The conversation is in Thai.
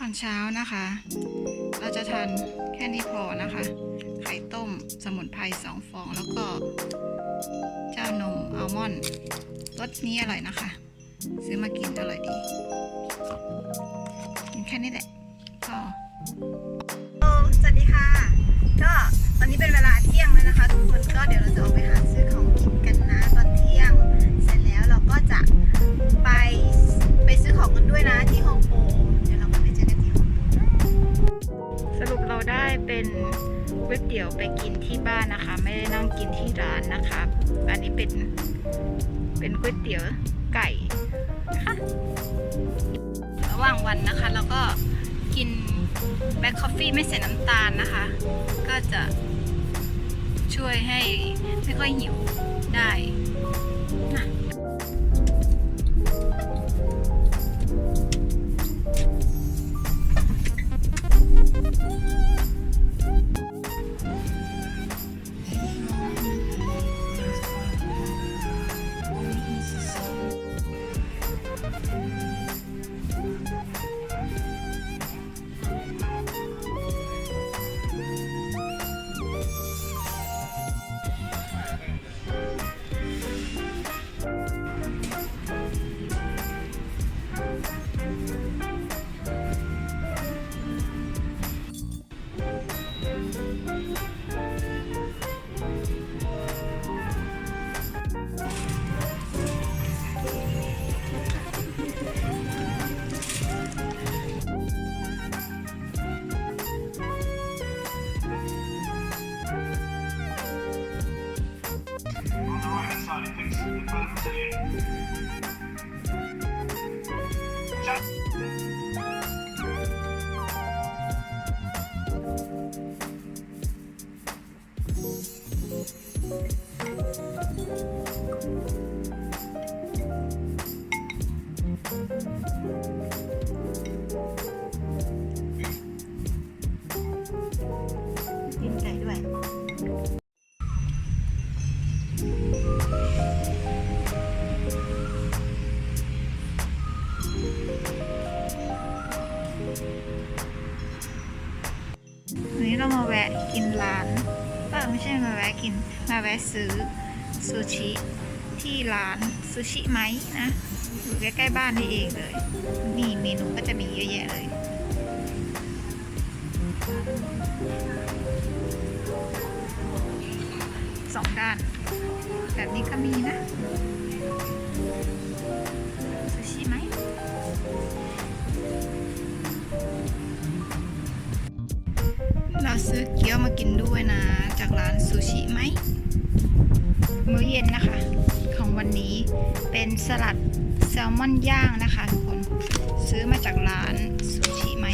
ตอนเช้านะคะ เราจะทานแค่นี้พอนะคะ ไข่ต้มสมุนไพรสองฟอง แล้วก็ เจ้านมอัลมอนด์รสนี้อร่อยนะคะ ซื้อมากินอร่อยดีกินแค่นี้แหละพอสวัสดีค่ะ ก็ตอนนี้เป็นเวลาเที่ยงแล้วนะคะ ทุกคนก็เดี๋ยวเราจะออกไป เป็นก๋วยเตี๋ยวไปกินที่บ้านนะคะ ไม่ได้นั่งกินที่ร้านนะคะ อันนี้เป็นเป็นก๋วยเตี๋ยวไก่นะคะระหว่างวันนะคะเราก็กินแบล็คคอฟฟี่ไม่ใส่น้ำตาลนะคะ ก็จะช่วยให้ไม่ค่อยหิวได้นะ วันนี้เรามาแวะกินร้านเออไม่ใช่มาแวะกิน มาแวะซื้อซูชิที่ร้านซูชิไหมนะ อยู่ใกล้ๆบ้านนี่เองเลย นี่เมนูก็จะมีเยอะแยะเลยสองด้าน แบบนี้ก็มีนะ เราซื้อเกี๊ยวมากินด้วยนะ จากร้านซูชิไหมมื้อเย็นนะคะ ของวันนี้เป็นสลัดแซลมอนย่างนะคะทุกคน ซื้อมาจากร้านซูชิไหม